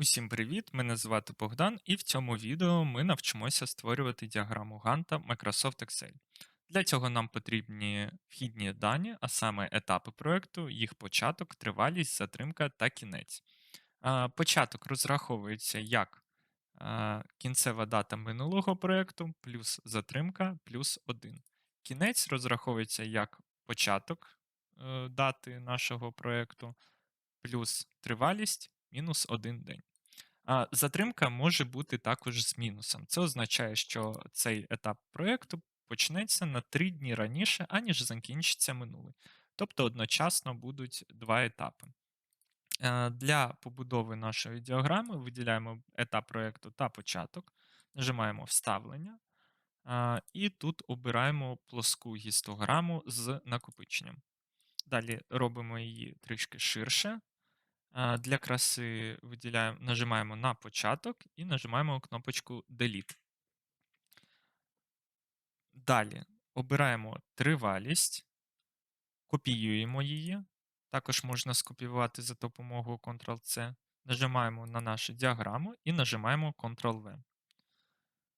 Усім привіт! Мене звати Богдан, і в цьому відео ми навчимося створювати діаграму Ганта Microsoft Excel. Для цього нам потрібні вхідні дані, а саме етапи проєкту, їх початок, тривалість, затримка та кінець. Початок розраховується як кінцева дата минулого проєкту плюс затримка плюс 1. Кінець розраховується як початок е, дати нашого проєкту плюс тривалість мінус 1 день. А, Затримка може бути також з мінусом. Це означає, що цей етап проєкту почнеться на 3 дні раніше, аніж закінчиться минулий. Тобто одночасно будуть два етапи. Е, Для побудови нашої діаграми виділяємо етап проєкту та початок, нажимаємо Вставлення, і тут обираємо плоску гістограму з накопиченням. Далі робимо її трішки ширше. Для краси виділяємо, нажимаємо на початок і нажимаємо кнопочку Delete. Далі обираємо тривалість, копіюємо її. Також можна скопіювати за допомогою Ctrl-C. Нажимаємо на нашу діаграму і нажимаємо Ctrl-V.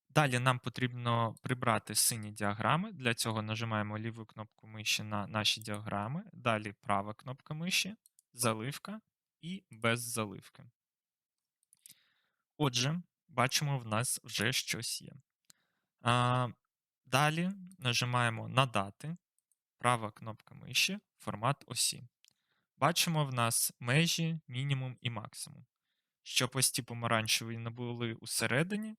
Далі нам потрібно прибрати сині діаграми. Для цього нажимаємо ліву кнопку миші на наші діаграми. Далі права кнопка миші, заливка і без заливки. Отже, бачимо, в нас вже щось є. А, Далі нажимаємо Надати, права кнопка миші, формат осі. Бачимо в нас межі, мінімум і максимум. Щоб ось ті помаранчеві не були усередині,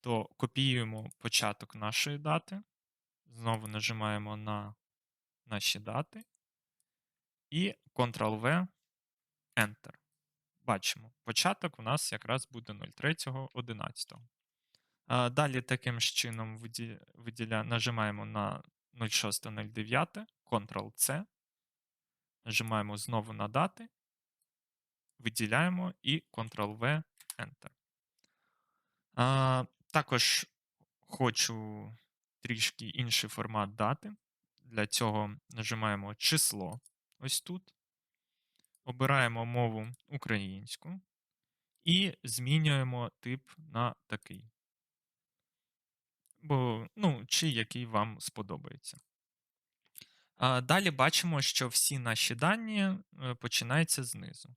то копіюємо початок нашої дати. Знову нажимаємо на наші дати. І Ctrl-V, Enter. Бачимо, початок у нас якраз буде 03.11. Далі таким ж чином виділя, нажимаємо на 06.09, Ctrl-C, нажимаємо знову на дати, виділяємо і Ctrl-V, Enter. А, Також хочу трішки інший формат дати. Для цього нажимаємо число ось тут. Обираємо мову українську і змінюємо тип на такий. Бо, ну, чи який вам сподобається. Далі бачимо, що всі наші дані е, починаються знизу.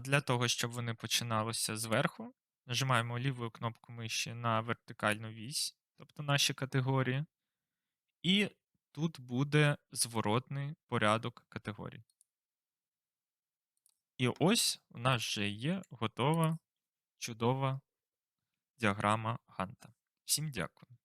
Для того, щоб вони починалися зверху, нажимаємо лівою кнопку миші на вертикальну вісь, тобто наші категорії. І тут буде зворотний порядок категорій. І ось у нас вже є готова чудова діаграма Ганта. Всім дякую.